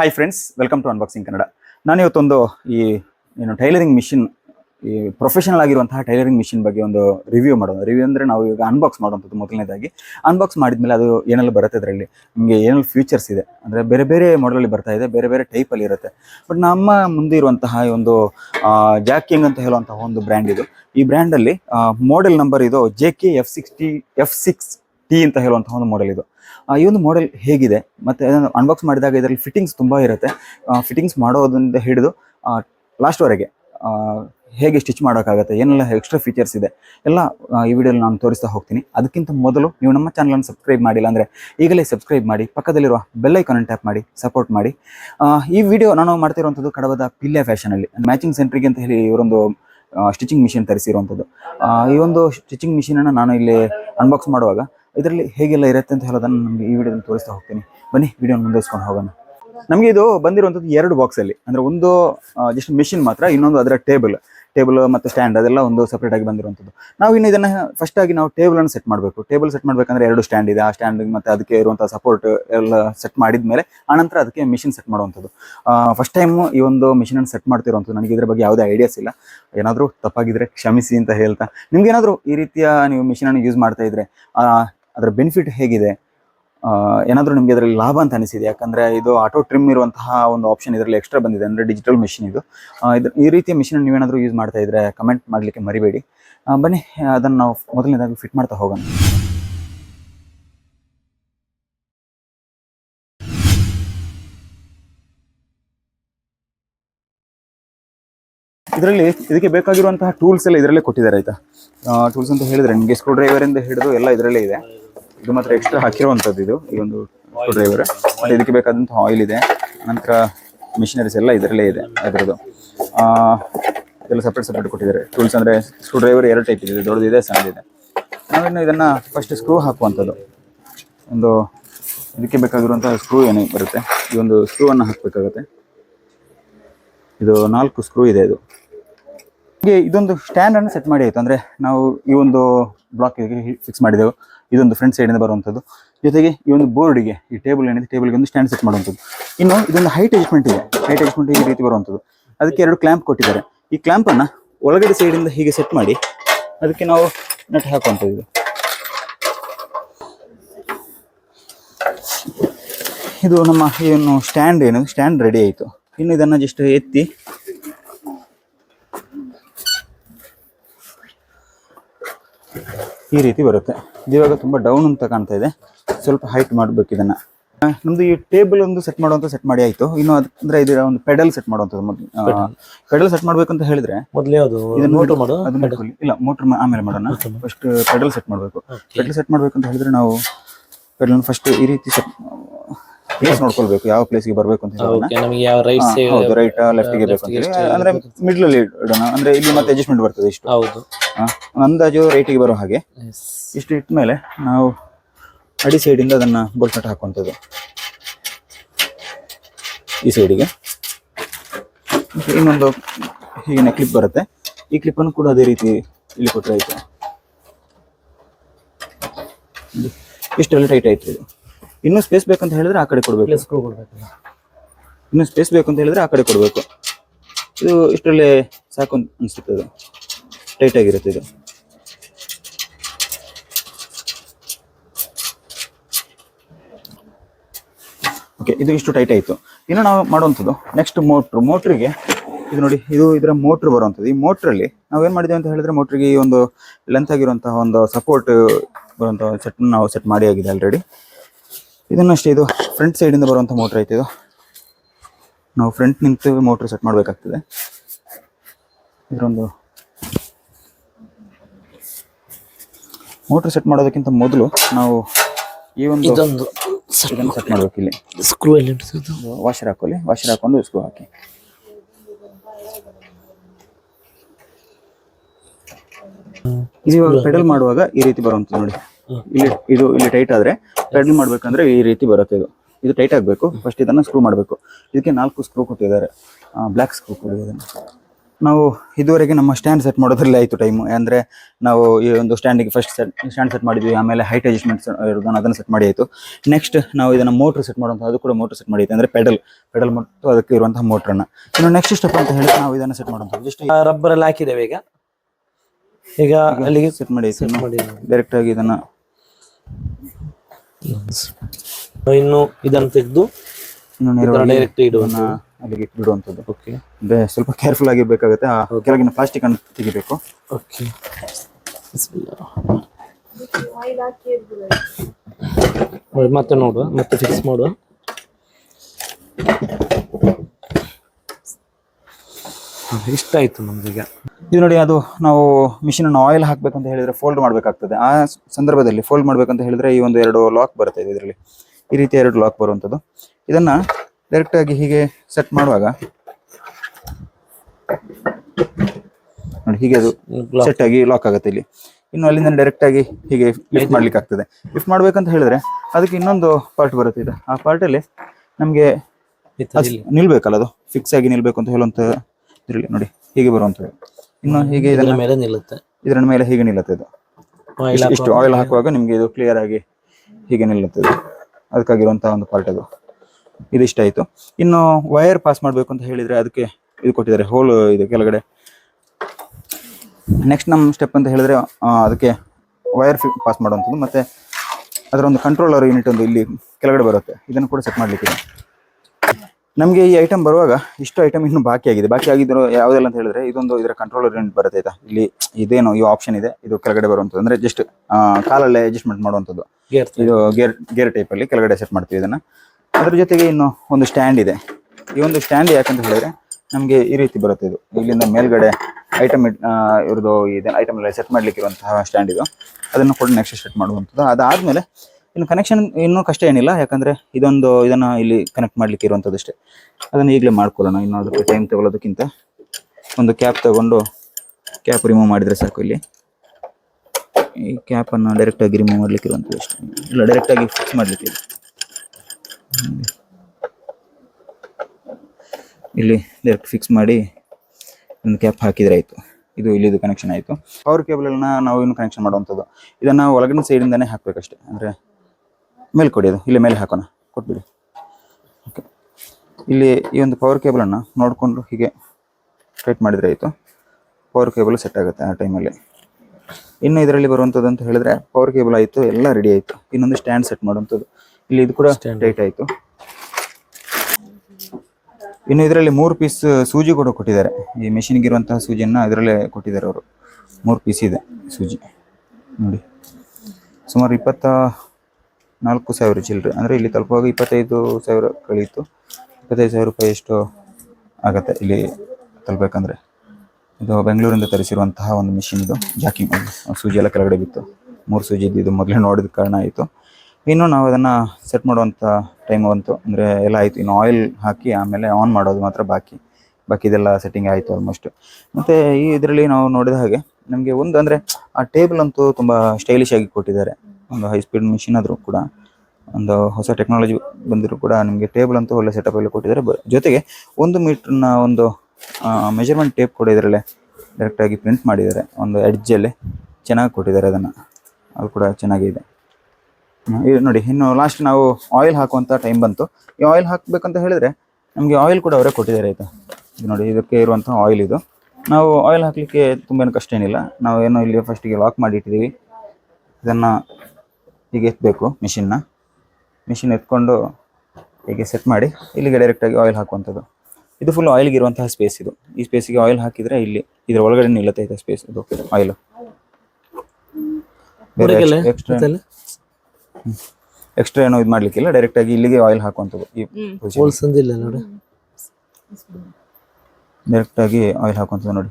Hi friends welcome to unboxing Kannada ನಾನು ಇವತ್ತೊಂದು ಈ, ಏನು ಟೈಲರಿಂಗ್ ಮಿಷಿನ್ ಈ ಪ್ರೊಫೆಷನಲ್ ಆಗಿರುವಂತಹ ಟೈಲರಿಂಗ್ ಮಿಷಿನ್ ಬಗ್ಗೆ ಒಂದು ರಿವ್ಯೂ ಮಾಡೋದು ರಿವ್ಯೂ ಅಂದರೆ ನಾವು ಈಗ ಅನ್ಬಾಕ್ಸ್ ಮಾಡುವಂಥದ್ದು ಮೊದಲನೇದಾಗಿ. ಅನ್ಬಾಕ್ಸ್ ಮಾಡಿದ್ಮೇಲೆ ಅದು ಏನೆಲ್ಲ ಬರುತ್ತೆ ಅದರಲ್ಲಿ ನಿಮಗೆ ಏನೆಲ್ಲ ಫ್ಯೂಚರ್ಸ್ ಇದೆ? ಅಂದರೆ ಬೇರೆ ಬೇರೆ ಮಾಡಲಲ್ಲಿ ಬರ್ತಾ ಇದೆ, ಬೇರೆ ಬೇರೆ ಟೈಪಲ್ಲಿ ಇರುತ್ತೆ. ಬಟ್ ನಮ್ಮ ಮುಂದೆ ಇರುವಂತಹ ಈ ಒಂದು ಜಾಕಿಂಗ್ ಅಂತ ಹೇಳುವಂತಹ ಒಂದು ಬ್ರ್ಯಾಂಡ್ ಇದು. ಈ ಬ್ರ್ಯಾಂಡಲ್ಲಿ ಮಾಡೆಲ್ ನಂಬರ್ ಇದು J K F sixty F six T ಅಂತ ಹೇಳುವಂತಹ ಒಂದು ಮಾಡೆಲ್ ಇದು. ಈ ಒಂದು ಮಾಡೆಲ್ ಹೇಗಿದೆ? ಮತ್ತೆ ಅನ್ಬಾಕ್ಸ್ ಮಾಡಿದಾಗ ಇದರಲ್ಲಿ ಫಿಟ್ಟಿಂಗ್ಸ್ ತುಂಬ ಇರುತ್ತೆ. ಫಿಟ್ಟಿಂಗ್ಸ್ ಮಾಡೋದ್ರಿಂದ ಹಿಡಿದು ಲಾಸ್ಟ್ವರೆಗೆ ಹೇಗೆ ಸ್ಟಿಚ್ ಮಾಡೋಕ್ಕಾಗುತ್ತೆ, ಏನೆಲ್ಲ ಎಕ್ಸ್ಟ್ರಾ ಫೀಚರ್ಸ್ ಇದೆ, ಎಲ್ಲ ಈ ವಿಡಿಯೋಲಿ ನಾನು ತೋರಿಸ್ತಾ ಹೋಗ್ತೀನಿ. ಅದಕ್ಕಿಂತ ಮೊದಲು ನೀವು ನಮ್ಮ ಚಾನಲನ್ನು ಸಬ್ಸ್ಕ್ರೈಬ್ ಮಾಡಿಲ್ಲ ಅಂದರೆ ಈಗಲೇ ಸಬ್ಸ್ಕ್ರೈಬ್ ಮಾಡಿ, ಪಕ್ಕದಲ್ಲಿರುವ ಬೆಲ್ ಐಕಾನ್ ಟ್ಯಾಪ್ ಮಾಡಿ ಸಪೋರ್ಟ್ ಮಾಡಿ. ಈ ವಿಡಿಯೋ ನಾನು ಮಾಡ್ತಿರುವಂಥದ್ದು ಕಡಬದ ಪಿಲ್ಯ ಫ್ಯಾಷನಲ್ಲಿ ಮ್ಯಾಚಿಂಗ್ ಸೆಂಟ್ರಿಗೆ ಅಂತ ಹೇಳಿ ಇವರೊಂದು ಸ್ಟಿಚಿಂಗ್ ಮಿಷಿನ್ ತರಿಸಿರುವಂಥದ್ದು. ಈ ಒಂದು ಸ್ಟಿಚಿಂಗ್ ಮಿಷಿನನ್ನು ನಾನು ಇಲ್ಲಿ ಅನ್ಬಾಕ್ಸ್ ಮಾಡುವಾಗ ಇದರಲ್ಲಿ ಹೇಗೆಲ್ಲ ಇರುತ್ತೆ ಅಂತ ಹೇಳೋದನ್ನು ನಮಗೆ ಈ ವಿಡಿಯೋದಲ್ಲಿ ತೋರಿಸ್ತಾ ಹೋಗ್ತೀನಿ. ಬನ್ನಿ ವಿಡಿಯೋ ಮುಂದುವರಿಸ್ಕೊಂಡು ಹೋಗೋಣ. ನಮಗೆ ಇದು ಬಂದಿರುವಂಥದ್ದು ಎರಡು ಬಾಕ್ಸಲ್ಲಿ ಅಂದರೆ ಒಂದು ಜಸ್ಟ್ ಮಿಷಿನ್ ಮಾತ್ರ, ಇನ್ನೊಂದು ಅದರ ಟೇಬಲ್ ಟೇಬಲ್ ಮತ್ತು ಸ್ಟ್ಯಾಂಡ್ ಅದೆಲ್ಲ ಒಂದು ಸಪ್ರೇಟ್ ಆಗಿ ಬಂದಿರುವಂಥದ್ದು. ನಾವು ಇನ್ನು ಇದನ್ನು ಫಸ್ಟ್ ಆಗಿ ನಾವು ಟೇಬಲನ್ನು ಸೆಟ್ ಮಾಡಬೇಕು. ಟೇಬಲ್ ಸೆಟ್ ಮಾಡಬೇಕಂದ್ರೆ ಎರಡು ಸ್ಟ್ಯಾಂಡ್ ಇದೆ. ಆ ಸ್ಟ್ಯಾಂಡ್ ಮತ್ತೆ ಅದಕ್ಕೆ ಇರುವಂಥ ಸಪೋರ್ಟ್ ಎಲ್ಲ ಸೆಟ್ ಮಾಡಿದ ಮೇಲೆ ಆನಂತರ ಅದಕ್ಕೆ ಮಿಷಿನ್ ಸೆಟ್ ಮಾಡುವಂಥದ್ದು. ಫಸ್ಟ್ ಟೈಮ್ ಈ ಒಂದು ಮಿಷಿನನ್ನು ಸೆಟ್ ಮಾಡ್ತಿರುವಂಥದ್ದು, ನನಗೆ ಇದ್ರ ಬಗ್ಗೆ ಯಾವುದೇ ಐಡಿಯಾಸ್ ಇಲ್ಲ. ಏನಾದರೂ ತಪ್ಪಾಗಿದ್ರೆ ಕ್ಷಮಿಸಿ ಅಂತ ಹೇಳ್ತಾ. ನಿಮ್ಗೇನಾದರೂ ಈ ರೀತಿಯ ನೀವು ಮಿಷಿನನ್ನು ಯೂಸ್ ಮಾಡ್ತಾ ಇದ್ರೆ ಅದರ ಬೆನಿಫಿಟ್ ಹೇಗಿದೆ? ಏನಾದರೂ ನಿಮಗೆ ಅದರಲ್ಲಿ ಲಾಭ ಅಂತ ಅನಿಸಿದೆ? ಯಾಕಂದರೆ ಇದು ಆಟೋ ಟ್ರಿಮ್ ಇರುವಂತಹ ಒಂದು ಆಪ್ಷನ್ ಇದರಲ್ಲಿ ಎಕ್ಸ್ಟ್ರಾ ಬಂದಿದೆ, ಅಂದರೆ ಡಿಜಿಟಲ್ ಮಿಷಿನ್ ಇದು. ಇದು ಈ ರೀತಿಯ ಮಿಷಿನ್ ನೀವೇನಾದರೂ ಯೂಸ್ ಮಾಡ್ತಾ ಇದ್ರೆ ಕಮೆಂಟ್ ಮಾಡಲಿಕ್ಕೆ ಮರಿಬೇಡಿ. ಬನ್ನಿ, ಅದನ್ನು ನಾವು ಮೊದಲನೇದಾಗಿ ಫಿಟ್ ಮಾಡ್ತಾ ಹೋಗೋಣ. ಇದರಲ್ಲಿ ಇದಕ್ಕೆ ಬೇಕಾಗಿರುವಂತಹ ಟೂಲ್ಸ್ ಎಲ್ಲ ಇದರಲ್ಲೇ ಕೊಟ್ಟಿದ್ದಾರೆ, ಆಯ್ತಾ? ಟೂಲ್ಸ್ ಅಂತ ಹೇಳಿದ್ರೆ ನಿಮಗೆ ಸ್ಕ್ರೂ ಡ್ರೈವರ್ ಇಂದ ಹಿಡಿದು ಎಲ್ಲ ಇದರಲ್ಲೇ ಇದೆ. ಇದು ಮಾತ್ರ ಎಕ್ಸ್ಟ್ರಾ ಹಾಕಿರುವಂಥದ್ದು ಇದು. ಈ ಒಂದು ಸ್ಕ್ರೂ ಡ್ರೈವರ್ ಮತ್ತೆ ಇದಕ್ಕೆ ಬೇಕಾದಂತಹ ಆಯಿಲ್ ಇದೆ. ನಂತರ ಮಿಷಿನರೀಸ್ ಎಲ್ಲ ಇದರಲ್ಲೇ ಇದೆ, ಅದರದ್ದು. ಇದೆಲ್ಲ ಸಪ್ರೇಟ್ ಸಪ್ರೇಟ್ ಕೊಟ್ಟಿದ್ದಾರೆ. ಟೂಲ್ಸ್ ಅಂದ್ರೆ ಸ್ಕ್ರೂ ಡ್ರೈವರ್ ಎರಡು ಟೈಪ್ ಇದೆ. ದೊಡ್ಡದಿದೆ, ಸಣ್ಣದಿದೆ. ನಾವಿನ್ನು ಇದನ್ನ ಫಸ್ಟ್ ಸ್ಕ್ರೂ ಹಾಕುವಂಥದ್ದು. ಒಂದು ಇದಕ್ಕೆ ಬೇಕಾಗಿರುವಂತಹ ಸ್ಕ್ರೂ ಏನೇ ಬರುತ್ತೆ. ಈ ಒಂದು ಸ್ಕ್ರೂ ಅನ್ನು ಹಾಕಬೇಕಾಗತ್ತೆ. ಇದು ನಾಲ್ಕು ಸ್ಕ್ರೂ ಇದೆ ಇದು. ಹೀಗೆ ಇದೊಂದು ಸ್ಟ್ಯಾಂಡ್ ಅನ್ನು ಸೆಟ್ ಮಾಡಿ ಆಯ್ತು. ಅಂದ್ರೆ ನಾವು ಈ ಒಂದು ಬ್ಲಾಕ್ ಫಿಕ್ಸ್ ಮಾಡಿದೆವು. ಇದೊಂದು ಫ್ರಂಟ್ ಸೈಡ್ ಇಂದ ಬರುವಂಥದ್ದು ಜೊತೆಗೆ ಈ ಒಂದು ಬೋರ್ಡಿಗೆ ಈ ಟೇಬಲ್ ಏನಿದೆ ಟೇಬಲ್ಗೆ ಒಂದು ಸ್ಟ್ಯಾಂಡ್ ಸೆಟ್ ಮಾಡುವಂಥದ್ದು. ಇನ್ನು ಇದೊಂದು ಹೈಟ್ ಅಡ್ಜಸ್ಟ್ಮೆಂಟ್ ಇದೆ. ಹೈಟ್ ಅಡ್ಜಸ್ಟ್ಮೆಂಟ್ ಈ ರೀತಿ ಬರುವಂಥದ್ದು. ಅದಕ್ಕೆ ಎರಡು ಕ್ಲ್ಯಾಂಪ್ ಕೊಟ್ಟಿದ್ದಾರೆ. ಈ ಕ್ಲ್ಯಾಂಪ್ ಅನ್ನ ಒಳಗಡೆ ಸೈಡ್ ಇಂದ ಹೀಗೆ ಸೆಟ್ ಮಾಡಿ, ಅದಕ್ಕೆ ನಾವು ನಟ್ ಹಾಕುವಂಥದ್ದು ಇದು. ನಮ್ಮ ಏನು ಸ್ಟ್ಯಾಂಡ್ ಏನು? ಸ್ಟ್ಯಾಂಡ್ ರೆಡಿ ಆಯಿತು. ಇನ್ನು ಇದನ್ನು ಜಸ್ಟ್ ಎತ್ತಿ, ಈ ರೀತಿ ಬರುತ್ತೆ. ಇವಾಗ ತುಂಬ ಡೌನ್ ಅಂತ ಕಾಣ್ತಾ ಇದೆ. ಸ್ವಲ್ಪ ಹೈಟ್ ಮಾಡಬೇಕು ಇದನ್ನ. ನಮ್ದು ಈ ಟೇಬಲ್ ಒಂದು ಸೆಟ್ ಮಾಡುವಂತ ಸೆಟ್ ಮಾಡಿ ಆಯ್ತು. ಇನ್ನು ಅದ್- ಅಂದ್ರೆ ಇದರ ಒಂದು ಪೆಡಲ್ ಸೆಟ್ ಮಾಡುವಂಥದ್ದು ಪೆಡಲ್ ಸೆಟ್ ಮಾಡ್ಬೇಕು ಅಂತ ಹೇಳಿದ್ರೆ ಮೊದಲೇ ಅದು ಮಾಡು ಇಲ್ಲ ಮೋಟರ್ ಆಮೇಲೆ ಮಾಡೋಣ. ಫಸ್ಟ್ ಪೆಡಲ್ ಸೆಟ್ ಮಾಡಬೇಕು. ಪೆಡಲ್ ಸೆಟ್ ಮಾಡ್ಬೇಕು ಅಂತ ಹೇಳಿದ್ರೆ ನಾವು ಪೆಡಲ್ ಫಸ್ಟ್ ಈ ರೀತಿ ಸೆಟ್ ಪ್ಲೇಸ್ ನೋಡ್ಕೊಳ್ಬೇಕು. ಯಾವ ಪ್ಲೇಸ್ಗೆ ಬರಬೇಕು ಅಂತ ಓಕೆ ನಮಗೆ ಯಾವ ರೈಟ್ ಹೌದು ರೈಟ್ ಲೆಫ್ಟ್ಗೆ ಬೇಕು ಅಂತ ಹೇಳಿ. ಅಂದ್ರೆ ಮಿಡ್ಲ್ ಅಲ್ಲಿ ಇಡೋಣ. ಅಂದ್ರೆ ಇಲ್ಲಿ ಮತ್ತೆ ಅಡ್ಜಸ್ಟ್ಮೆಂಟ್ ಬರ್ತದೆ ಇಷ್ಟು. ಹೌದು. ಅಂದಾಜು ರೈಟ್ಗೆ ಬರೋ ಹಾಗೆ. ಇಷ್ಟು ಇಟ್ಟ ಮೇಲೆ ನಾವು ಅಡಿ ಸೈಡ್ ಇಂದ ಅದನ್ನ ಬೋಲ್ಟ್ ಹಾಕುವಂಥದ್ದು. ಈ ಸೈಡಿಗೆ ಇನ್ನೊಂದು ಹೀಗೆ ಕ್ಲಿಪ್ ಬರುತ್ತೆ. ಈ ಕ್ಲಿಪ್ ಅನ್ನು ಕೂಡ ಅದೇ ರೀತಿ ಇಲ್ಲಿ ಕೊಟ್ಟರೆ ಆಯ್ತು. ಇಷ್ಟೆಲ್ಲ ಟೈಟ್ ಆಯ್ತು ಇದು? ಇನ್ನೂ ಸ್ಪೇಸ್ ಬೇಕಂತ ಹೇಳಿದ್ರೆ ಆ ಕಡೆ ಕೊಡಬೇಕು. ಇನ್ನೂ ಸ್ಪೇಸ್ ಬೇಕಂತ ಅಂತ ಹೇಳಿದ್ರೆ ಆ ಕಡೆ ಕೊಡಬೇಕು. ಇದು ಇಷ್ಟರಲ್ಲೇ ಸಾಕು ಅನ್ಸುತ್ತೆ ಅನಿಸುತ್ತೆ ಅದು ಟೈಟ್ ಆಗಿರುತ್ತೆ ಇದು. ಓಕೆ ಇದು ಇಷ್ಟು ಟೈಟ್ ಆಯಿತು. ಇನ್ನು ನಾವು ಮಾಡುವಂಥದ್ದು ನೆಕ್ಸ್ಟ್ ಮೋಟ್ರು ಮೋಟ್ರಿಗೆ ಇದು ನೋಡಿ ಇದು ಇದರ ಮೋಟ್ರ್ ಬರುವಂಥದ್ದು. ಈ ಮೋಟ್ರಲ್ಲಿ ನಾವು ಏನು ಮಾಡಿದ್ದೇವೆ ಅಂತ ಹೇಳಿದ್ರೆ ಮೋಟ್ರಿಗೆ ಈ ಒಂದು ಲೆಂತ್ ಆಗಿರುವಂತಹ ಒಂದು ಸಪೋರ್ಟ್ ಬರುವಂಥ ಸೆಟ್ ನಾವು ಸೆಟ್ ಮಾಡಿ ಆಗಿದೆ ಆಲ್ರೆಡಿ ಇದನ್ನಷ್ಟೇ ಇದು ಫ್ರಂಟ್ ಸೈಡಿಂದ ಬರುವಂಥ ಮೋಟ್ರ್ ಐತೆ ಇದು. ನಾವು ಫ್ರಂಟ್ ನಿಂತು ಮೋಟ್ರ್ ಸೆಟ್ ಮಾಡಬೇಕಾಗ್ತದೆ. ಇದರೊಂದು ಮೋಟ್ರ್ ಸೆಟ್ ಮಾಡೋದಕ್ಕಿಂತ ಮೊದಲು ನಾವು ಈ ಒಂದು ಇದನ್ನು ಸೆಟ್ ಮಾಡಬೇಕು ಇಲ್ಲಿ. ಸ್ಕ್ರೂ ಎಲ್ಲಿ ವಾಷರ್ ಹಾಕೊಳ್ಳಿ. ವಾಷರ್ ಹಾಕೊಂಡು ಸ್ಕ್ರೂ ಹಾಕಿ. ಇದು ಇವಾಗ ಪೆಡಲ್ ಮಾಡುವಾಗ ಈ ರೀತಿ ಬರುವಂಥದ್ದು ನೋಡಿ. ಇಲ್ಲಿ ಇದು ಇಲ್ಲಿ ಟೈಟ್ ಆದ್ರೆ ಪೆಡಲ್ ಮಾಡ್ಬೇಕಂದ್ರೆ ಈ ರೀತಿ ಬರುತ್ತೆ ಇದು. ಇದು ಟೈಟ್ ಆಗಬೇಕು. ಫಸ್ಟ್ ಇದನ್ನ ಸ್ಕ್ರೂ ಮಾಡಬೇಕು. ಇದಕ್ಕೆ ನಾಲ್ಕು ಸ್ಕ್ರೂ ಕೊಟ್ಟಿದ್ದಾರೆ. ಬ್ಲಾಕ್ ಸ್ಕ್ರೂ ಕೊಟ್ಟಿದ್ದಾರೆ ನಾವು ಇದುವರೆಗೆ ನಮ್ಮ ಸ್ಟ್ಯಾಂಡ್ ಸೆಟ್ ಮಾಡೋದ್ರಲ್ಲಿ ಆಯಿತು ಟೈಮು ಅಂದರೆ ನಾವು ಈ ಒಂದು ಸ್ಟ್ಯಾಂಡಿಗೆ ಫಸ್ಟ್ ಸೆಟ್ ಸ್ಟ್ಯಾಂಡ್ ಸೆಟ್ ಮಾಡಿದ್ವಿ. ಆಮೇಲೆ ಹೈಟ್ ಅಡ್ಜಸ್ಟ್ಮೆಂಟ್ಸ್ ಇರೋದನ್ನು ಅದನ್ನು ಸೆಟ್ ಮಾಡಿ ಆಯಿತು. ನೆಕ್ಸ್ಟ್ ನಾವು ಇದನ್ನು ಮೋಟ್ರ್ ಸೆಟ್ ಮಾಡುವಂಥ ಅದು ಕೂಡ ಮೋಟ್ರ್ ಸೆಟ್ ಮಾಡಿದ್ವಿ ಅಂದರೆ ಪೆಡಲ್ ಪೆಡಲ್ ಮತ್ತು ಅದಕ್ಕೆ ಇರುವಂತಹ ಮೋಟ್ರನ್ನು ಇನ್ನು ನೆಕ್ಸ್ಟ್ ಸ್ಟೆಪ್ ಅಂತ ಹೇಳಿ ನಾವು ಇದನ್ನು ಸೆಟ್ ಮಾಡೋದು. ಜಸ್ಟ್ ರಬ್ಬರ್ ಎಲ್ಲ ಹಾಕಿದ್ದೇವೆ ಈಗ. ಈಗ ಅಲ್ಲಿಗೆ ಸೆಟ್ ಮಾಡಿ ಸೆಟ್ ಮಾಡಿ. ಡೈರೆಕ್ಟ್ ಆಗಿ ಇದನ್ನು ಇನ್ನು ಇದನ್ನು ತೆಗೆದು ಡೈರೆಕ್ಟ್ ಇಡುವ ಇದನ್ನ ಅಲ್ಲಿಗೆ ಬಿಡುವಂಥದ್ದು ಓಕೆ ಅಂದ್ರೆ ಸ್ವಲ್ಪ ಕೇರ್ಫುಲ್ ಆಗಿರ್ಬೇಕಾಗುತ್ತೆ ಆ ಕೆಳಗಿನ ಪ್ಲಾಸ್ಟಿಕ್ ಅನ್ನು ತೆಗಿಬೇಕು. ಓಕೆ ಮತ್ತೆ ನೋಡುವ ಮತ್ತೆ ಫಿಕ್ಸ್ ಮಾಡುವ. ಇಷ್ಟ ಆಯ್ತು ನಮ್ದೀಗ ಇದು ನೋಡಿ ಅದು ನಾವು ಮಿಷಿನ್ ಅನ್ನು ಆಯಿಲ್ ಹಾಕ್ಬೇಕಂತ ಹೇಳಿದ್ರೆ ಫೋಲ್ಡ್ ಮಾಡಬೇಕಾಗ್ತದೆ. ಆ ಸಂದರ್ಭದಲ್ಲಿ ಫೋಲ್ಡ್ ಮಾಡ್ಬೇಕಂತ ಹೇಳಿದ್ರೆ ಈ ಒಂದು ಎರಡು ಲಾಕ್ ಬರುತ್ತೆ ಇದರಲ್ಲಿ. ಈ ರೀತಿ ಎರಡು ಲಾಕ್ ಬರುವಂಥದ್ದು ಇದನ್ನ ಡೈರೆಕ್ಟ್ ಆಗಿ ಹೀಗೆ ಸೆಟ್ ಮಾಡುವಾಗ ನೋಡಿ ಹೀಗೆ ಅದು ಸೆಟ್ ಆಗಿ ಲಾಕ್ ಆಗುತ್ತೆ ಇಲ್ಲಿ. ಇನ್ನು ಅಲ್ಲಿಂದ ಡೈರೆಕ್ಟ್ ಆಗಿ ಹೀಗೆ ಲಿಫ್ಟ್ ಮಾಡ್ಲಿಕ್ಕೆ ಆಗ್ತದೆ ಲಿಫ್ಟ್ ಮಾಡ್ಬೇಕಂತ ಹೇಳಿದ್ರೆ ಅದಕ್ಕೆ ಇನ್ನೊಂದು ಪಾರ್ಟ್ ಬರುತ್ತೆ ಇದು. ಆ ಪಾರ್ಟಲ್ಲಿ ಅಲ್ಲಿ ನಮಗೆ ನಿಲ್ಬೇಕಲ್ಲ ಅದು? ಫಿಕ್ಸ್ ಆಗಿ ನಿಲ್ಬೇಕು ಅಂತ ಹೇಳುವಂತ ಇದ್ರಲ್ಲಿ ನೋಡಿ ಹೀಗೆ ಬರುವಂಥದ್ದು. ಇನ್ನು ಹೀಗೆ ಇದರ ಇದನ್ನ ಮೇಲೆ ನಿಲ್ಲುತ್ತೆ. ಇದರ ಮೇಲೆ ಹೀಗೆ ನಿಲ್ಲುತ್ತೆ ಇದು. ಇಷ್ಟು- ಆಯಿಲ್ ಹಾಕುವಾಗ ನಿಮ್ಗೆ ಇದು ಕ್ಲಿಯರ್ ಆಗಿ ಹೀಗೆ ನಿಲ್ಲುತ್ತೆ ಇದು. ಅದಕ್ಕಾಗಿರುವಂತಹ ಒಂದು ಪಾರ್ಟ್ ಅದು. ಇಷ್ಟ ಆಯ್ತು. ಇನ್ನು ವೈರ್ ಪಾಸ್ ಮಾಡಬೇಕು ಅಂತ ಹೇಳಿದ್ರೆ ಅದಕ್ಕೆ ಇದು ಕೊಟ್ಟಿದ್ದಾರೆ. ಹೋಲ್ ಇದು ಕೆಳಗಡೆ. ನೆಕ್ಸ್ಟ್ ನಮ್ಮ ಸ್ಟೆಪ್ ಅಂತ ಹೇಳಿದ್ರೆ ಅದಕ್ಕೆ ವೈರ್ ಪಾಸ್ ಮಾಡುವಂಥದ್ದು. ಮತ್ತೆ ಅದರ ಒಂದು ಕಂಟ್ರೋಲರ್ ಯೂನಿಟ್ ಒಂದು ಇಲ್ಲಿ ಕೆಳಗಡೆ ಬರುತ್ತೆ. ಇದನ್ನು ಕೂಡ ಸೆಟ್ ಮಾಡ್ಲಿಕ್ಕಿದೆ. ನಮಗೆ ಈ ಐಟಮ್ ಬರುವಾಗ ಇಷ್ಟು ಐಟಮ್ ಇನ್ನು ಬಾಕಿ ಆಗಿದೆ. ಬಾಕಿ ಆಗಿದ್ರು ಯಾವುದೆಲ್ಲ ಅಂತ ಹೇಳಿದ್ರೆ ಇದೊಂದು ಇದರ ಕಂಟ್ರೋಲರ್ ಯೂನಿಟ್ ಬರುತ್ತೆ ಆಯ್ತಾ? ಇಲ್ಲಿ ಇದೇನು ಈ ಆಪ್ಷನ್ ಇದೆ. ಇದು ಕೆಳಗಡೆ ಬರುವಂಥದ್ದು ಅಂದ್ರೆ ಜಸ್ಟ್ ಕಾಲಲ್ಲೇ ಅಡ್ಜಸ್ಟ್ಮೆಂಟ್ ಮಾಡುವಂಥದ್ದು ಇದು ಗೇರ್ ಗೇರ್ ಟೈಪ್ ಅಲ್ಲಿ ಕೆಳಗಡೆ ಸೆಟ್ ಮಾಡ್ತೀವಿ ಇದನ್ನ. ಅದ್ರ ಜೊತೆಗೆ ಇನ್ನು ಒಂದು ಸ್ಟ್ಯಾಂಡ್ ಇದೆ. ಈ ಒಂದು ಸ್ಟ್ಯಾಂಡ್ ಯಾಕಂತ ಹೇಳಿದ್ರೆ ನಮಗೆ ಈ ರೀತಿ ಬರುತ್ತೆ ಇದು. ಇಲ್ಲಿಂದ ಮೇಲ್ಗಡೆ ಐಟಮ್ ಇವ್ರದ್ದು ಇದನ್ನ ಐಟಮ್ ಎಲ್ಲ ಸೆಟ್ ಮಾಡ್ಲಿಕ್ಕೆ ಇರುವಂತಹ ಸ್ಟ್ಯಾಂಡ್ ಇದು. ಅದನ್ನು ಕೂಡ ನೆಕ್ಸ್ಟ್ ಸೆಟ್ ಮಾಡುವಂಥದ್ದು ಅದಾದ್ಮೇಲೆ ಇನ್ನು ಕನೆಕ್ಷನ್ ಇನ್ನೂ ಕಷ್ಟ ಏನಿಲ್ಲ, ಯಾಕಂದ್ರೆ ಇದೊಂದು ಇದನ್ನ ಇಲ್ಲಿ ಕನೆಕ್ಟ್ ಮಾಡ್ಲಿಕ್ಕೆ ಇರುವಂಥದ್ದು ಅಷ್ಟೇ. ಅದನ್ನ ಈಗಲೇ ಮಾಡ್ಕೊಳ್ಳೋಣ ಇನ್ನೊಂದು ಟೈಮ್ ತಗೊಳ್ಳೋದಕ್ಕಿಂತ. ಒಂದು ಕ್ಯಾಪ್ ತಗೊಂಡು ಕ್ಯಾಪ್ ರಿಮೂವ್ ಮಾಡಿದ್ರೆ ಸಾಕು ಇಲ್ಲಿ. ಈ ಕ್ಯಾಪ್ ಅನ್ನು ಡೈರೆಕ್ಟ್ ಆಗಿ ರಿಮೂವ್ ಮಾಡ್ಲಿಕ್ಕೆ ಇರುವಂಥದ್ದು ಅಷ್ಟೇ. ಇಲ್ಲ ಡೈರೆಕ್ಟ್ ಆಗಿ ಫಿಕ್ಸ್ ಮಾಡ್ಲಿಕ್ಕೆ ಇಲ್ಲ. ಇಲ್ಲಿ ಡೈರೆಕ್ಟ್ ಫಿಕ್ಸ್ ಮಾಡಿ ಒಂದು ಕ್ಯಾಪ್ ಹಾಕಿದ್ರೆ ಆಯ್ತು. ಇದು ಇಲ್ಲಿದು ಕನೆಕ್ಷನ್ ಆಯಿತು. ಪವರ್ ಕೇಬಲನ್ನ ನಾವು ಇನ್ನು ಕನೆಕ್ಷನ್ ಮಾಡುವಂಥದ್ದು ಇದನ್ನು ಒಳಗಿನ ಸೈಡಿಂದನೇ ಹಾಕಬೇಕಷ್ಟೇ. ಅಂದರೆ ಮೇಲೆ ಕೊಡಿ ಅದು. ಇಲ್ಲಿ ಮೇಲೆ ಹಾಕೋಣ. ಕೊಟ್ಬಿಡಿ. ಓಕೆ ಇಲ್ಲಿ ಈ ಒಂದು ಪವರ್ ಕೇಬಲನ್ನು ನೋಡಿಕೊಂಡು ಹೀಗೆ ಟೈಟ್ ಮಾಡಿದರೆ ಆಯಿತು. ಪವರ್ ಕೇಬಲ್ ಸೆಟ್ ಆಗುತ್ತೆ ಆ ಟೈಮಲ್ಲಿ ಇನ್ನು ಇದರಲ್ಲಿ ಬರುವಂಥದ್ದು ಅಂತ ಹೇಳಿದ್ರೆ ಪವರ್ ಕೇಬಲ್ ಆಯಿತು ಎಲ್ಲ ರೆಡಿ ಆಯಿತು. ಇನ್ನೊಂದು ಸ್ಟ್ಯಾಂಡ್ ಸೆಟ್ ಮಾಡುವಂಥದ್ದು ಇಲ್ಲಿ ಇದು ಕೂಡ. ಟೈಟ್ ಆಯಿತು. ಇನ್ನು ಇದರಲ್ಲಿ ಮೂರು ಪೀಸ್ ಸೂಜಿ ಕೂಡ ಕೊಟ್ಟಿದ್ದಾರೆ. ಈ ಮೆಷಿನ್ಗೆ ಇರುವಂತಹ ಸೂಜಿಯನ್ನು ಇದರಲ್ಲೇ ಕೊಟ್ಟಿದ್ದಾರೆ ಅವರು. ಮೂರು ಪೀಸ್ ಇದೆ ಸೂಜಿ. ನೋಡಿ. ಸುಮಾರು ಇಪ್ಪತ್ತ ನಾಲ್ಕು ಸಾವಿರ ಚಿಲ್ಲರೆ. ಅಂದರೆ ಇಲ್ಲಿ ತಲುಪುವಾಗ ಇಪ್ಪತ್ತೈದು ಸಾವಿರ ಕಳೀತು. ಇಪ್ಪತ್ತೈದು ಸಾವಿರ ರೂಪಾಯಿ ಎಷ್ಟು ಆಗುತ್ತೆ ಇಲ್ಲಿ ತಲುಪಬೇಕಂದ್ರೆ. ಇದು ಬೆಂಗಳೂರಿಂದ ತರಿಸಿರುವಂತಹ ಒಂದು ಮಿಷಿನ್ ಇದು. ಜಾಕಿಂಗ್ ಸೂಜಿ ಎಲ್ಲ ಕೆಳಗಡೆ ಬಿತ್ತು. ಮೂರು ಸೂಜಿ ಇದ್ದು ಇದು ಮೊದಲೇ ನೋಡಿದ ಕಾರಣ ಆಯಿತು. ಇನ್ನು ನಾವು ಅದನ್ನು ಸೆಟ್ ಮಾಡುವಂಥ ಟೈಮ್ ಬಂತು. ಅಂದರೆ ಎಲ್ಲ ಆಯಿತು. ಇನ್ನು ಆಯಿಲ್ ಹಾಕಿ ಆಮೇಲೆ ಆನ್ ಮಾಡೋದು ಮಾತ್ರ ಬಾಕಿ. ಬಾಕಿ ಇದೆಲ್ಲ ಸೆಟ್ಟಿಂಗ್ ಆಯಿತು ಆಲ್ಮೋಸ್ಟ್ ಮತ್ತು ಈ ಇದರಲ್ಲಿ ನಾವು ನೋಡಿದ ಹಾಗೆ ನಮಗೆ ಒಂದು ಅಂದರೆ ಆ ಟೇಬಲ್ ಅಂತೂ ತುಂಬ ಸ್ಟೈಲಿಶ್ ಆಗಿ ಕೊಟ್ಟಿದ್ದಾರೆ. ಒಂದು ಹೈ ಸ್ಪೀಡ್ ಮಿಷಿನ್ ಆದರೂ ಕೂಡ, ಒಂದು ಹೊಸ ಟೆಕ್ನಾಲಜಿ ಬಂದರೂ ಕೂಡ ನಿಮಗೆ ಟೇಬಲ್ ಅಂತೂ ಒಳ್ಳೆ ಸೆಟಪ್ ಎಲ್ಲ ಕೊಟ್ಟಿದ್ದಾರೆ. ಬ- ಜೊತೆಗೆ ಒಂದು ಮೀಟ್ರನ್ನ ಒಂದು ಮೆಜರ್ಮೆಂಟ್ ಟೇಪ್ ಕೂಡ ಇದರಲ್ಲೇ ಡೈರೆಕ್ಟಾಗಿ ಪ್ರಿಂಟ್ ಮಾಡಿದ್ದಾರೆ. ಒಂದು ಎಡ್ಜಲ್ಲಿ ಚೆನ್ನಾಗಿ ಕೊಟ್ಟಿದ್ದಾರೆ ಅದನ್ನು. ಅದು ಕೂಡ ಚೆನ್ನಾಗಿದೆ. ನೋಡಿ, ಇನ್ನು ಲಾಸ್ಟ್ ನಾವು ಆಯಿಲ್ ಹಾಕುವಂಥ ಟೈಮ್ ಬಂತು. ಈ ಆಯಿಲ್ ಹಾಕಬೇಕಂತ ಹೇಳಿದ್ರೆ ನಮಗೆ ಆಯಿಲ್ ಕೂಡ ಅವರೇ ಕೊಟ್ಟಿದ್ದಾರೆ ಆಯಿತಾ? ಇದು ನೋಡಿ, ಇದಕ್ಕೆ ಇರುವಂಥ ಆಯಿಲ್ ಇದು. ನಾವು ಆಯಿಲ್ ಹಾಕಲಿಕ್ಕೆ ತುಂಬ ಏನು ಕಷ್ಟ ಏನಿಲ್ಲ. ನಾವು ಏನೋ ಇಲ್ಲಿ ಫಸ್ಟಿಗೆ ಲಾಕ್ ಮಾಡಿ ಇಟ್ಟಿದ್ದೀವಿ. ಇದನ್ನು ಹೀಗೆ ಎತ್ತಬೇಕು ಮಿಷಿನ್ನ ಮಿಷಿನ್ ಎತ್ಕೊಂಡು ಹೀಗೆ ಸೆಟ್ ಮಾಡಿ ಇಲ್ಲಿಗೆ ಡೈರೆಕ್ಟಾಗಿ ಆಯಿಲ್ ಹಾಕುವಂಥದ್ದು. ಇದು ಫುಲ್ ಆಯಿಲ್ಗೆ ಇರುವಂತಹ ಸ್ಪೇಸ್ ಇದು. ಈ ಸ್ಪೇಸಿಗೆ ಆಯಿಲ್ ಹಾಕಿದರೆ ಇಲ್ಲಿ ಇದರ ಒಳಗಡೆ ನಿಲ್ಲುತ್ತೆ ಇದೆ ಸ್ಪೇಸ್ ಇದು ಆಯಿಲ್ ಹೊರಗೆಲ್ಲ ಎಕ್ಸ್ಟ್ರಾ ಎಕ್ಸ್ಟ್ರಾ ಏನೋ ಇದು ಮಾಡ್ಲಿಕ್ಕಿಲ್ಲ. ಡೈರೆಕ್ಟಾಗಿ ಇಲ್ಲಿಗೆ ಆಯಿಲ್ ಹಾಕುವಂಥದ್ದು. ಈ ಡೈರೆಕ್ಟಾಗಿ ಹೋಲ್ಸ್ ಅಂದಿಲ್ಲ ನೋಡಿ. ಡೈರೆಕ್ಟ್ ಆಗಿ ಆಯಿಲ್ ಹಾಕುವಂಥದ್ದು ನೋಡಿ.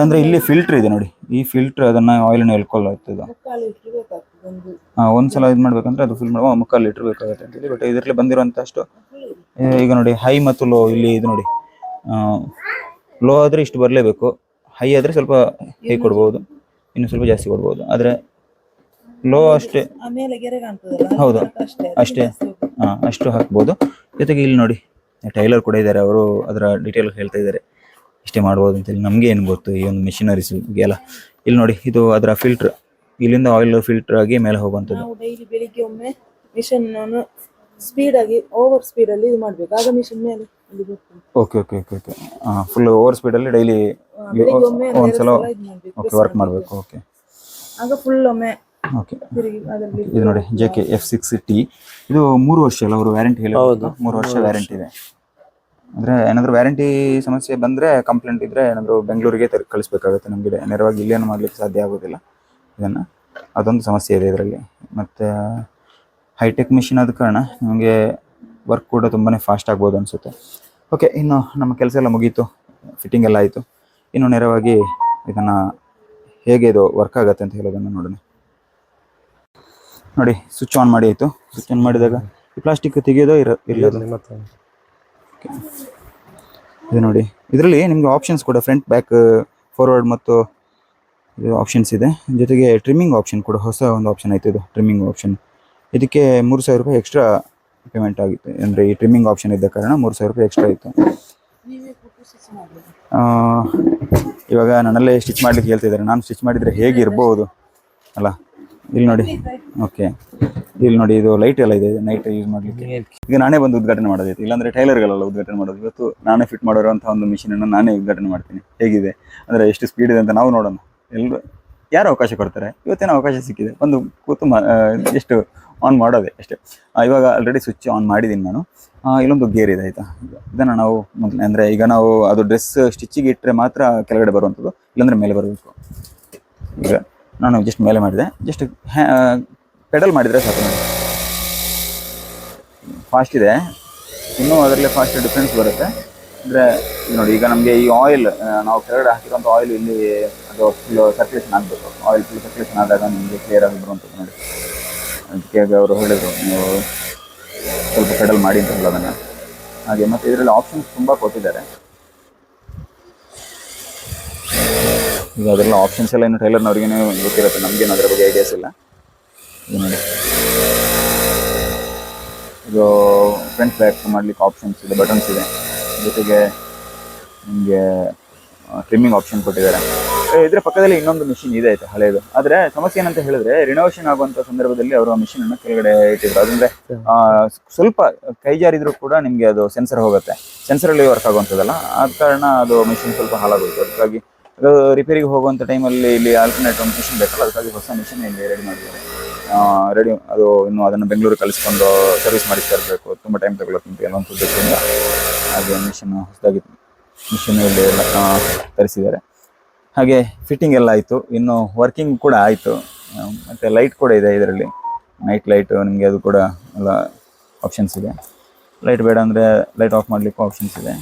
ಅಂದ್ರೆ ಇಲ್ಲಿ ಫಿಲ್ಟರ್ ಇದೆ ನೋಡಿ. ಈ ಫಿಲ್ಟರ್ ಅದನ್ನ ಆಯಿಲ್ನ ಎಳ್ಕೊಳ್ಳುತ್ತದೆ ಹಾ ಒಂದ್ಸಲ ಇದು ಮಾಡ್ಬೇಕಂದ್ರೆ ಅದು ಫಿಲ್ ಮಾಡುವ ಮುಕ್ಕಾಲು ಲೀಟರ್ ಬೇಕಾಗುತ್ತೆ ಅಂತೇಳಿ. ಬಟ್ ಇದರಲ್ಲಿ ಬಂದಿರುವಂತಷ್ಟು ಈಗ ನೋಡಿ ಹೈ ಮತ್ತು ಲೋ ಇಲ್ಲಿ ಇದು ನೋಡಿ. ಲೋ ಆದ್ರೆ ಇಷ್ಟು ಬರಲೇಬೇಕು. ಹೈ ಆದ್ರೆ ಸ್ವಲ್ಪ ಹೈ ಕೊಡ್ಬೋದು. ಇನ್ನು ಸ್ವಲ್ಪ ಜಾಸ್ತಿ ಕೊಡ್ಬೋದು. ಆದ್ರೆ ಲೋ ಅಷ್ಟೇ ಹೌದು. ಅಷ್ಟೇ ಅಷ್ಟೇ. ಹಾ ಅಷ್ಟು ಹಾಕ್ಬೋದು. ಜೊತೆಗೆ ಇಲ್ಲಿ ನೋಡಿ ಟೈಲರ್ ಕೂಡ ಇದ್ದಾರೆ. ಅವರು ಅದರ ಡೀಟೇಲ್ ಹೇಳ್ತಾ ಇದ್ದಾರೆ. ಇಷ್ಟೇ ಮಾಡ್ಬೋದು ಅಂತೇಳಿ ನಮಗೆ ಏನು ಗೊತ್ತು ಈ ಒಂದು ಮಿಷಿನರೀಸ್ ಬಗ್ಗೆ ಎಲ್ಲ. ಇಲ್ಲಿ ನೋಡಿ ಇದು ಅದರ ಫಿಲ್ಟರ್ ಇಲ್ಲಿಂದ ಆಯಿಲ್ ಫಿಲ್ಟರ್ ಆಗಿ ಮೇಲೆ ಹೋಗುವಂಥದ್ದು. ನಾವು ಡೈಲಿ ಬೆಳಿಗ್ಗೆ ಒಮ್ಮೆ ಮಿಷನ್ ಸ್ಪೀಡ್ ಆಗಿ ಓವರ್ ಸ್ಪೀಡ್ ಅಲ್ಲಿ ಇದು ಮಾಡ್ಬೇಕು. ಆಗ ಮಿಷನ್ ಮೇಲೆ ಬರ್ತದೆ. Okay okay okay okay full over ಸ್ಪೀಡಲ್ಲಿ daily ಬೆಳಿಗ್ಗೆ ಒಮ್ಮೆ ಒಂದ್ಸಲ ಸಲ ಇದು ಮಾಡ್ಬೇಕು ಓಕೆ ವರ್ಕ್ ಮಾಡ್ಬೇಕು. ಓಕೆ ಆಗ ಫುಲ್ ಒಮ್ಮೆ ಓಕೆ ತಿರುಗಿ ಅದರಲ್ಲಿ ಇದು ನೋಡಿ J K F six T ಇದು ಮೂರು ವರ್ಷ ಅಲ್ಲ ಅವರು ವ್ಯಾರಂಟಿ ಹೇಳಿ. ಮೂರು ವರ್ಷ ವ್ಯಾರಂಟಿ ಇದೆ. ಅಂದ್ರೆ ಏನಾದ್ರು ವ್ಯಾರಂಟಿ ಸಮಸ್ಯೆ ಬಂದ್ರೆ ಕಂಪ್ಲೇಂಟ್ ಇದ್ರೆ ಏನಾದ್ರು ಬೆಂಗಳೂರಿಗೆ ತರ ಕಳಿಸ್ಬೇಕಾಗುತ್ತೆ ನಮಗೆ. ನೇರವಾಗಿ ಇಲ್ಲೇನು ಮಾಡ್ಲಿಕ್ಕೆ ಸಾಧ್ಯ ಆಗೋದಿಲ್ಲ ಇದನ್ನ. ಅದೊಂದು ಸಮಸ್ಯೆ ಇದೆ ಇದರಲ್ಲಿ. ಮತ್ತೆ ಹೈಟೆಕ್ ಮಿಷಿನ್ ಆದ ಕಾರಣ ನಮಗೆ ವರ್ಕ್ ಕೂಡ ತುಂಬಾ ಫಾಸ್ಟ್ ಆಗ್ಬೋದು ಅನ್ಸುತ್ತೆ. ಓಕೆ ಇನ್ನು ನಮ್ಮ ಕೆಲಸ ಎಲ್ಲ ಮುಗೀತು. ಫಿಟ್ಟಿಂಗ್ ಎಲ್ಲ ಆಯಿತು. ಇನ್ನು ನೇರವಾಗಿ ಇದನ್ನ ಹೇಗೆ ಇದು ವರ್ಕ್ ಆಗುತ್ತೆ ಅಂತ ಹೇಳೋದನ್ನು ನೋಡೋಣ. ನೋಡಿ ಸ್ವಿಚ್ ಆನ್ ಮಾಡಿ ಆಯಿತು. ಸ್ವಿಚ್ ಆನ್ ಮಾಡಿದಾಗ ಈ ಪ್ಲಾಸ್ಟಿಕ್ ತೆಗೆಯೋದೋ ಇರೋ ಇರಲಿಲ್ಲ ಮತ್ತೆ ಇದು ನೋಡಿ. ಇದರಲ್ಲಿ ನಿಮಗೆ ಆಪ್ಷನ್ಸ್ ಕೂಡ ಫ್ರಂಟ್ ಬ್ಯಾಕ್ ಫಾರ್ವರ್ಡ್ ಮತ್ತು ಇದು ಆಪ್ಷನ್ಸ್ ಇದೆ. ಜೊತೆಗೆ ಟ್ರಿಮ್ಮಿಂಗ್ ಆಪ್ಷನ್ ಕೂಡ ಹೊಸ ಒಂದು ಆಪ್ಷನ್ ಆಯಿತು ಇದು ಟ್ರಿಮ್ಮಿಂಗ್ ಆಪ್ಷನ್ ಇದಕ್ಕೆ ಮೂರು ಸಾವಿರ ರೂಪಾಯಿ ಎಕ್ಸ್ಟ್ರಾ ಪೇಮೆಂಟ್ ಆಗಿತ್ತು. ಅಂದರೆ ಈ ಟ್ರಿಮ್ಮಿಂಗ್ ಆಪ್ಷನ್ ಇದ್ದ ಕಾರಣ ಮೂರು ಸಾವಿರ ರೂಪಾಯಿ ಎಕ್ಸ್ಟ್ರಾ ಇತ್ತು ಇವಾಗ ನನ್ನಲ್ಲೇ ಸ್ಟಿಚ್ ಮಾಡ್ಲಿಕ್ಕೆ ಹೇಳ್ತಿದ್ದಾರೆ. ನಾನು ಸ್ಟಿಚ್ ಮಾಡಿದರೆ ಹೇಗಿರ್ಬೋದು? ಅಲ್ಲ. ಇಲ್ಲಿ ನೋಡಿ. ಓಕೆ ಇಲ್ಲಿ ನೋಡಿ ಇದು ಲೈಟ್ ಎಲ್ಲ ಇದೆ ನೈಟ್ ಯೂಸ್ ಮಾಡಲಿಕ್ಕೆ. ಈಗ ನಾನೇ ಬಂದು ಉದ್ಘಾಟನೆ ಮಾಡೋದೈತೆ ಇಲ್ಲಾಂದ್ರೆ ಟೈಲರ್ಗಳೆಲ್ಲ ಉದ್ಘಾಟನೆ ಮಾಡೋದು. ಇವತ್ತು ನಾನೇ ಫಿಟ್ ಮಾಡಿರುವಂತಹ ಒಂದು ಮಿಷಿನ್ ಅನ್ನು ನಾನೇ ಉದ್ಘಾಟನೆ ಮಾಡ್ತೀನಿ. ಹೇಗಿದೆ? ಅಂದ್ರೆ ಎಷ್ಟು ಸ್ಪೀಡ್ ಇದೆ ಅಂತ ನಾವು ನೋಡೋಣ. ಎಲ್ಲರೂ ಯಾರು ಅವಕಾಶ ಕೊಡ್ತಾರೆ? ಇವತ್ತೇನೋ ಅವಕಾಶ ಸಿಕ್ಕಿದೆ? ಒಂದು ಕೂತು ಎಷ್ಟು ಆನ್ ಮಾಡೋದೆ ಅಷ್ಟೇ. ಇವಾಗ ಆಲ್ರೆಡಿ ಸ್ವಿಚ್ ಆನ್ ಮಾಡಿದ್ದೀನಿ ನಾನು. ಇಲ್ಲೊಂದು ಗೇರ್ ಇದೆ ಆಯಿತಾ? ಇದನ್ನು ನಾವು ಮೊದಲು ಅಂದರೆ ಈಗ ನಾವು ಅದು ಡ್ರೆಸ್ ಸ್ಟಿಚ್ಚಿಗೆ ಇಟ್ಟರೆ ಮಾತ್ರ ಕೆಳಗಡೆ ಬರುವಂಥದ್ದು, ಇಲ್ಲಾಂದ್ರೆ ಮೇಲೆ ಬರಬೇಕು. ಈಗ ನಾನು ಜಸ್ಟ್ ಮೇಲೆ ಮಾಡಿದೆ. ಜಸ್ಟ್ ಪೆಡಲ್ ಮಾಡಿದರೆ ಸಾಕು ಫಾಸ್ಟ್ ಇದೆ. ಇನ್ನೂ ಅದರಲ್ಲಿ ಫಾಸ್ಟ್ ಡಿಫ್ರೆನ್ಸ್ ಬರುತ್ತೆ. ಅಂದರೆ ನೋಡಿ, ಈಗ ನಮಗೆ ಈ ಆಯಿಲ್ ನಾವು ಕೆಳಗಡೆ ಹಾಕಿರೋಂಥ ಆಯಿಲ್ ಇಲ್ಲಿ ಅದು ಫುಲ್ ಸರ್ಕ್ಯುಲೇಷನ್ ಆಗಬೇಕು. ಆಯಿಲ್ ಫುಲ್ ಸರ್ಕ್ಯುಲೇಷನ್ ಆದಾಗ ನಿಮಗೆ ಕ್ಲಿಯರ್ ಆಗಿ ಬರುವಂಥದ್ದು ನೋಡಿ. ಅದಕ್ಕೆ ಅವರು ಹೇಳಿದರು, ನೀವು ಸ್ವಲ್ಪ ಪೆಡಲ್ ಮಾಡಿ ಅಂತ ಹೇಳೋದನ್ನು. ಹಾಗೆ ಮತ್ತು ಇದರಲ್ಲಿ ಆಪ್ಷನ್ಸ್ ತುಂಬ ಕೊಟ್ಟಿದ್ದಾರೆ. ಈಗ ಅದೆಲ್ಲ ಆಪ್ಷನ್ಸ್ ಎಲ್ಲ ಇನ್ನು ಟೈಲರ್ನವ್ರಿಗೇನೆ ಗೊತ್ತಿರುತ್ತೆ. ನಮಗೇನು ಅದರ ಬಗ್ಗೆ ಐಡಿಯಾಸ್ ಇಲ್ಲ. ಇದು ಫ್ರಂಟ್ ಬ್ಯಾಕ್ ಮಾಡ್ಲಿಕ್ಕೆ ಆಪ್ಷನ್ಸ್ ಇದೆ ಬಟನ್ಸ್ ಇದೆ. ಜೊತೆಗೆ ನಿಮಗೆ ಟ್ರಿಮ್ಮಿಂಗ್ ಆಪ್ಷನ್ ಕೊಟ್ಟಿದ್ದಾರೆ. ಇದರ ಪಕ್ಕದಲ್ಲಿ ಇನ್ನೊಂದು ಮಿಷಿನ್ ಇದೆ ಆಯ್ತು ಹಳೆಯದು ಆದರೆ ಸಮಸ್ಯೆ ಏನಂತ ಹೇಳಿದ್ರೆ ರಿನೋವೇಷನ್ ಆಗುವಂಥ ಸಂದರ್ಭದಲ್ಲಿ ಅವರು ಆ ಮಿಷಿನ್ ಅನ್ನು ಕೆಳಗಡೆ ಇಟ್ಟಿದ್ರು. ಅದಂದ್ರೆ ಸ್ವಲ್ಪ ಕೈ ಜಾರಿದ್ರು ಕೂಡ ನಿಮಗೆ ಅದು ಸೆನ್ಸರ್ ಹೋಗುತ್ತೆ. ಸೆನ್ಸರಲ್ಲಿ ವರ್ಕ್ ಆಗುವಂಥದ್ದಲ್ಲ. ಆದ ಕಾರಣ ಅದು ಮಿಷಿನ್ ಸ್ವಲ್ಪ ಹಾಳಾಗುತ್ತೆ ಅದಕ್ಕಾಗಿ ರಿಪೇರಿಗೆ ಹೋಗುವಂಥ ಟೈಮಲ್ಲಿ ಇಲ್ಲಿ ಆಲ್ಟರ್ನೇಟ್ ಒಂದು ಮಿಷಿನ್ ಬೇಕಲ್ಲ, ಅದಕ್ಕಾಗಿ ಹೊಸ ಮಿಷಿನ್ ಇಲ್ಲಿ ರೆಡಿ ಮಾಡಿದ್ದಾರೆ. ರೆಡಿ ಅದು ಇನ್ನು ಅದನ್ನು ಬೆಂಗಳೂರು ಕಳಿಸ್ಕೊಂಡು ಸರ್ವಿಸ್ ಮಾಡಿಸ್ತಾ ಇರಬೇಕು ತುಂಬ ಟೈಮ್ ತಗೊಳ್ಳೋಕ್ಕಿಂತ ಕೆಲವೊಂದು ಉದ್ದೇಶದಿಂದ ಹಾಗೆ ಮಿಷನ್ ಹೊಸದಾಗಿ ಮಿಷನ್ ಇಲ್ಲಿ ಎಲ್ಲ ತರಿಸಿದ್ದಾರೆ. ಹಾಗೆ ಫಿಟ್ಟಿಂಗ್ ಎಲ್ಲ ಆಯಿತು. ಇನ್ನು ವರ್ಕಿಂಗ್ ಕೂಡ ಆಯಿತು. ಮತ್ತು ಲೈಟ್ ಕೂಡ ಇದೆ ಇದರಲ್ಲಿ. ನೈಟ್ ಲೈಟ್ ನಿಮಗೆ ಅದು ಕೂಡ ಎಲ್ಲ ಆಪ್ಷನ್ಸ್ ಇದೆ. ಲೈಟ್ ಬೇಡ ಅಂದರೆ ಲೈಟ್ ಆಫ್ ಮಾಡಲಿಕ್ಕೂ ಆಪ್ಷನ್ಸ್ ಇದೆ.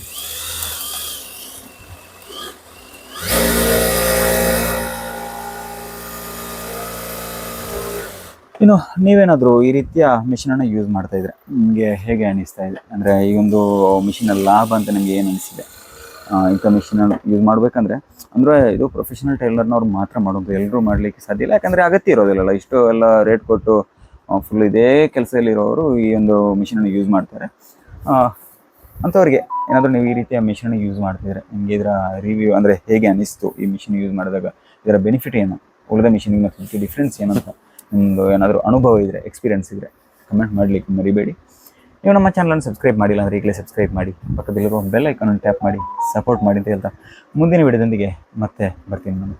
ಇನ್ನು ನೀವೇನಾದರೂ ಈ ರೀತಿಯ ಮಿಷಿನನ್ನು ಯೂಸ್ ಮಾಡ್ತಾ ಇದ್ರೆ ನಿಮಗೆ ಹೇಗೆ ಅನಿಸ್ತಾ ಇದೆ? ಅಂದರೆ ಈ ಒಂದು ಮಿಷಿನಲ್ಲಿ ಲಾಭ ಅಂತ ನಿಮಗೆ ಏನು ಅನಿಸಿದೆ? ಇಂಥ ಮಿಷಿನನ್ನು ಯೂಸ್ ಮಾಡಬೇಕಂದ್ರೆ ಅಂದರೆ ಇದು ಪ್ರೊಫೆಷನಲ್ ಟೈಲರ್ನವ್ರು ಮಾತ್ರ ಮಾಡೋದು ಎಲ್ಲರೂ ಮಾಡಲಿಕ್ಕೆ ಸಾಧ್ಯ ಇಲ್ಲ. ಯಾಕಂದರೆ ಅಗತ್ಯ ಇರೋದಿಲ್ಲಲ್ಲ ಇಷ್ಟು ಎಲ್ಲ ರೇಟ್ ಕೊಟ್ಟು ಫುಲ್ ಇದೇ ಕೆಲಸದಲ್ಲಿರೋರು ಈ ಒಂದು ಮಿಷಿನನ್ನು ಯೂಸ್ ಮಾಡ್ತಾರೆ. ಅಂಥವ್ರಿಗೆ ಏನಾದರೂ ನೀವು ಈ ರೀತಿಯ ಮಿಷಿನ್ ಯೂಸ್ ಮಾಡ್ತಿದ್ರೆ ನಿಮಗೆ ಇದರ ರಿವ್ಯೂ ಅಂದರೆ ಹೇಗೆ ಅನಿಸ್ತು? ಈ ಮಿಷಿನ್ ಯೂಸ್ ಮಾಡಿದಾಗ ಇದರ ಬೆನಿಫಿಟ್ ಏನು? ಉಳಿದ ಮಿಷಿನಿಗೆ ಮತ್ತು ಡಿಫ್ರೆನ್ಸ್ ಏನಂತ ನಿಮ್ಮದು ಏನಾದರೂ ಅನುಭವ ಇದ್ದರೆ ಎಕ್ಸ್ಪೀರಿಯನ್ಸ್ ಇದ್ದರೆ ಕಮೆಂಟ್ ಮಾಡಲಿಕ್ಕೆ ಮರಿಬೇಡಿ. ನೀವು ನಮ್ಮ ಚಾನಲನ್ನು ಸಬ್ಸ್ಕ್ರೈಬ್ ಮಾಡಿಲ್ಲ ಅಂದರೆ ಈಗಲೇ ಸಬ್ಸ್ಕ್ರೈಬ್ ಮಾಡಿ. ಪಕ್ಕದಲ್ಲಿರುವ ಬೆಲ್ ಐಕಾನನ್ನು ಟ್ಯಾಪ್ ಮಾಡಿ ಸಪೋರ್ಟ್ ಮಾಡಿ ಅಂತ ಹೇಳ್ತಾ ಮುಂದಿನ ವಿಡಿಯೋದೊಂದಿಗೆ ಮತ್ತೆ ಬರ್ತೀನಿ ನಾನು.